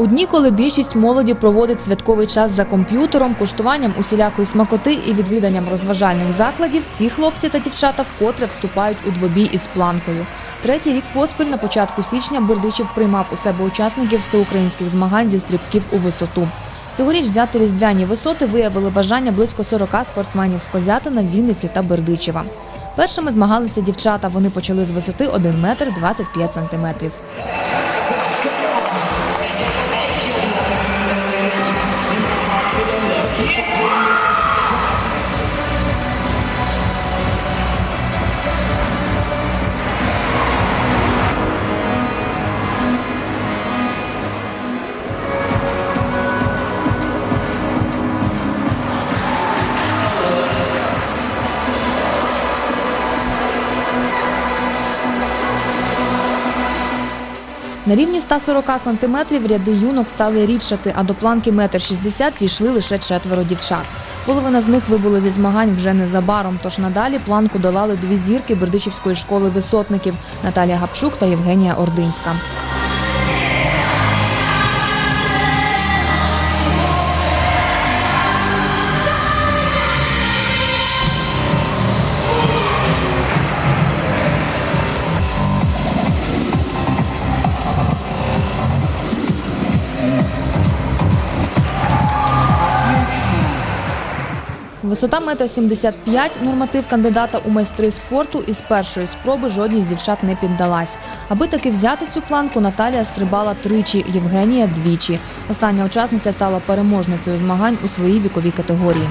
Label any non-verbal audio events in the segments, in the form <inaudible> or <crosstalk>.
У дні, коли більшість молоді проводить святковий час за комп'ютером, куштуванням усілякої смакоти і відвіданням розважальних закладів, ці хлопці та дівчата вкотре вступають у двобій із планкою. Третій рік поспіль на початку січня Бердичів приймав у себе учасників всеукраїнських змагань зі стрибків у висоту. Цьогоріч взяти різдвяні висоти виявили бажання близько 40 спортсменів з Козятина, Вінниці та Бердичева. Першими змагалися дівчата. Вони почали з висоти 1 метр 25 сантиметрів. Yeah. На рівні 140 сантиметрів ряди юнок стали рідшати, а до планки 1,60 м дійшли лише четверо дівчат. Половина з них вибули зі змагань вже незабаром, тож надалі планку долали дві зірки Бердичівської школи висотників Наталія Гапчук та Євгенія Ординська. Висота 1,75 м – норматив кандидата у майстри спорту і з першої спроби жодній з дівчат не піддалась. Аби таки взяти цю планку, Наталія стрибала тричі, Євгенія – двічі. Остання учасниця стала переможницею змагань у своїй віковій категорії.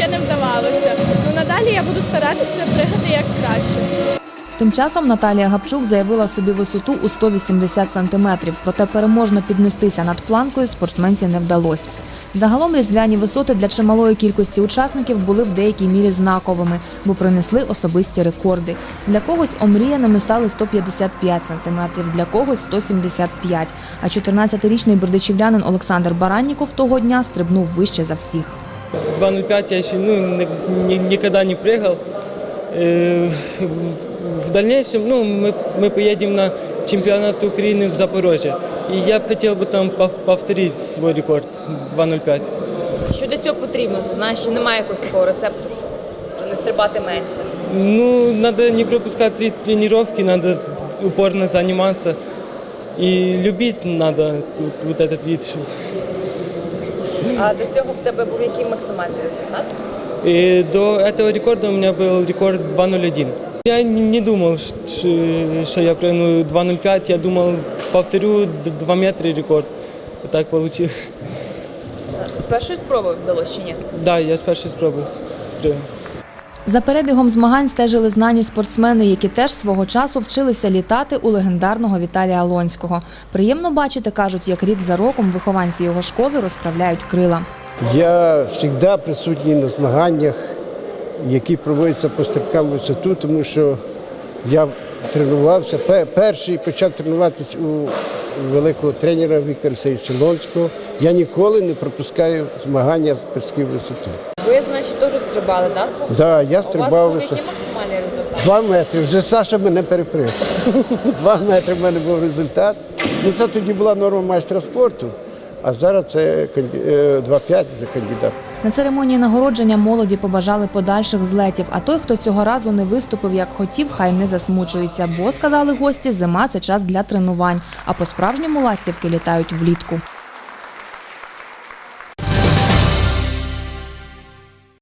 Ще не вдавалося. Ну надалі я буду старатися пригати як краще. Тим часом Наталія Гапчук заявила собі висоту у 180 сантиметрів, проте переможно піднестися над планкою спортсменці не вдалося. Загалом різдвяні висоти для чималої кількості учасників були в деякій мірі знаковими, бо принесли особисті рекорди. Для когось омріяними стали 155 сантиметрів, для когось 175. А 14-річний бердичівлянин Олександр Баранніков того дня стрибнув вище за всіх. 2.05 я еще ну, ни- ни- никогда не прыгал. Э, в- В дальнейшем ну, мы, мы поедем на чемпионат Украины в Запорожье. И я бы хотел бы там пов- повторить свой рекорд 2.05. Що для цього потрібно? Ти знаєш, що немає якогось такого рецепту, що не стрибати менше. Ну, надо не пропускать три тренировки, надо с- упорно заниматься. И любить надо вот, вот этот вид. А до цього в тебе був який максимальний результат? И до этого рекорда у меня был рекорд 2.01. Я не не думал, ш- ш- что я прыгну 2.05, я думал, повторю д- 2 метра рекорд. И так получилось. З першої спроби вдалося чи ні? Да, я с першей спробы прыгнул. За перебігом змагань стежили знані спортсмени, які теж свого часу вчилися літати у легендарного Віталія Лонського. Приємно бачити, кажуть, як рік за роком вихованці його школи розправляють крила. Я завжди присутній на змаганнях, які проводяться по стрибкам висоту, тому що я тренувався. Перший почав тренуватися у великого тренера Віктора Олексійовича Лонського. Я ніколи не пропускаю змагання з стрибків висоту. Ви, значить, теж стрибали, так? Так, да, я У вас стрибав був який максимальний результат? Два метри. Вже Саша мене переприв. <laughs> Два метри в мене був результат. Ну це тоді була норма майстра спорту, а зараз це канді- е, 2,5 вже кандидат. На церемонії нагородження молоді побажали подальших злетів. А той, хто цього разу не виступив як хотів, хай не засмучується. Бо сказали гості, зима це час для тренувань. А по справжньому ластівки літають влітку.